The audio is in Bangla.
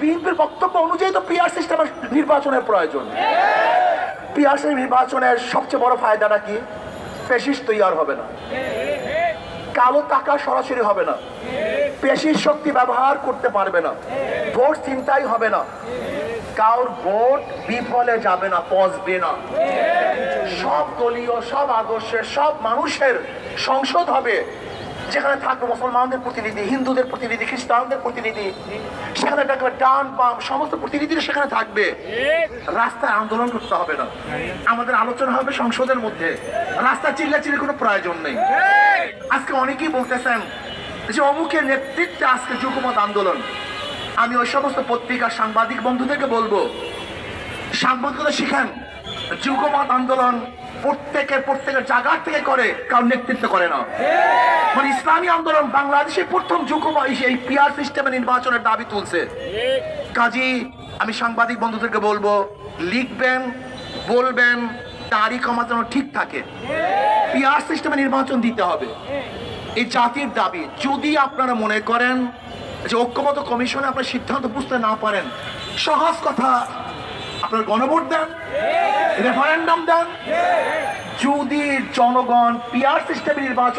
বিএনপির বক্তব্য অনুযায়ী তো পিআর সিস্টেমের নির্বাচনের প্রয়োজন। পিআর নির্বাচনের সবচেয়ে বড় ফায়দাটা কি? ফেসিস তৈয়ার হবে না। কালো টাকা সরাসরি হবে না। পেশির শক্তি ব্যবহার করতে পারবে না। ভোট চিন্তাই হবে না। কারোর ভোট বিফলে যাবে না, পচবে না। সব দলীয়, সব আদর্শের, সব মানুষের সংসদ হবে। যেখানে থাকবে মুসলমানদের প্রতিনিধি, হিন্দুদের প্রতিনিধি, খ্রিস্টানদের প্রতিনিধি, সেখানে থাকবে ডান বাম, সমস্ত প্রতিনিধিরা সেখানে থাকবে। রাস্তায় আন্দোলন করতে হবে না। আমাদের আলোচনা হবে সংসদের মধ্যে। রাস্তা চিল্লাচিল্লি কোনো প্রয়োজন নেই। আজকে অনেকেই বলতেছেন যে অমুকের নেতৃত্বে আজকে যুগমত আন্দোলন। আমি ওই সমস্ত পত্রিকা সাংবাদিক বন্ধুদেরকে বলব সাংবাদিকতা শিখেন। যুগমত আন্দোলন প্রত্যেকের প্রত্যেকের জায়গার থেকে করে, কারণ নেতৃত্ব করে না। মানে ইসলামী আন্দোলন বাংলাদেশে প্রথম যুগমত এই পিআর সিস্টেমে নির্বাচনের দাবি তুলছে। কাজী, আমি সাংবাদিক বন্ধুদেরকে বলব, লিখবেন, বলবেন, তারিখ আমার যেন ঠিক থাকে। পিআর সিস্টেমে নির্বাচন দিতে হবে। এই জাতির দাবি, যদি আপনারা মনে করেন যে ঐক্যমত কমিশনে আপনার সিদ্ধান্ত বুঝতে না পারেন, সহজ কথা আপনার গণভোট দেন রেফারেন্ডাম দেন। যদি জনগণ পিআর সিস্টেমে নির্বাচন